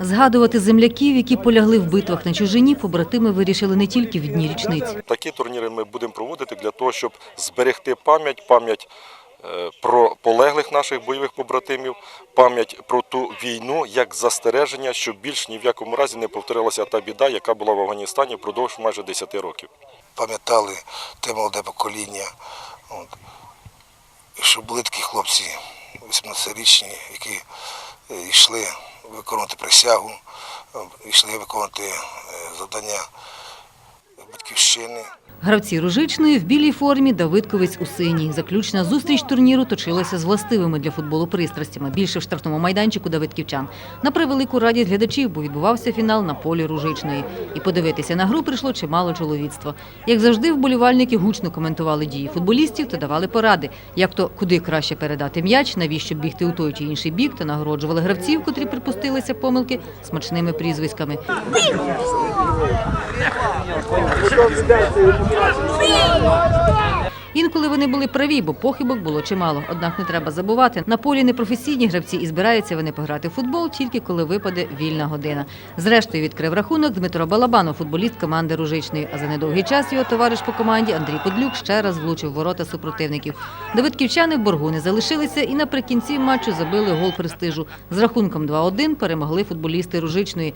Згадувати земляків, які полягли в битвах на чужині, побратими вирішили не тільки в дні річниці. Такі турніри ми будемо проводити для того, щоб зберегти пам'ять, пам'ять е, про полеглих наших бойових побратимів, пам'ять про ту війну як застереження, щоб більш ні в якому разі не повторилася та біда, яка була в Афганістані впродовж майже 10 років. пам'ятали те молоде покоління. От. Що були такі хлопці 18-річні, які йшли виконувати присягу, е, йшли виконувати е, завдання батьківщини. Гравці Ружичної в білій формі, Давидковець у синій. Заключна зустріч турніру точилася з властивими для футболу пристрастями. Більше в штрафному майданчику Давидківчан. На превелику радість глядачів, бо відбувався фінал на полі Ружичної. І подивитися на гру прийшло чимало чоловіцтва. Як завжди, вболівальники гучно коментували дії футболістів та давали поради, як то куди краще передати м'яч, навіщо бігти у той чи інший бік, та нагороджували гравців, котрі припустилися помилки смачними прізвиськами. Інколи вони були праві, бо похибок було чимало. Однак не треба забувати, на полі непрофесійні гравці і збираються вони пограти в футбол тільки коли випаде вільна година. Зрештою відкрив рахунок Дмитро Балабанов, футболіст команди Ружичної. А за недовгий час його товариш по команді Андрій Подлюк ще раз влучив ворота супротивників. Давидківчани в боргу не залишилися і наприкінці матчу забили гол престижу. З рахунком 2-1 перемогли футболісти Ружичної.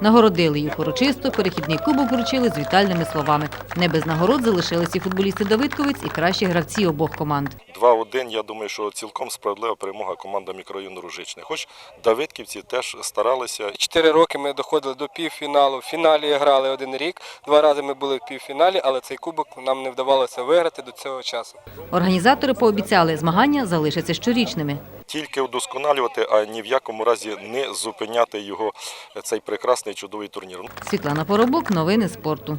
Нагородили їх урочисто, перехідний кубок вручили з вітальними словами. Не без нагород залишилися і футболісти Давидковець і кращі гравці обох команд. 2-1, я думаю, що цілком справедлива перемога команда мікрорайону Ружичне. Хоч Давидківці теж старалися. Чотири роки ми доходили до півфіналу. В фіналі грали один рік. Два рази ми були в півфіналі, але цей кубок нам не вдавалося виграти до цього часу. Організатори пообіцяли, змагання залишаться щорічними. Тільки вдосконалювати, а ні в якому разі не зупиняти його цей прекрасний чудовий турнір. Світлана Поробок, новини спорту.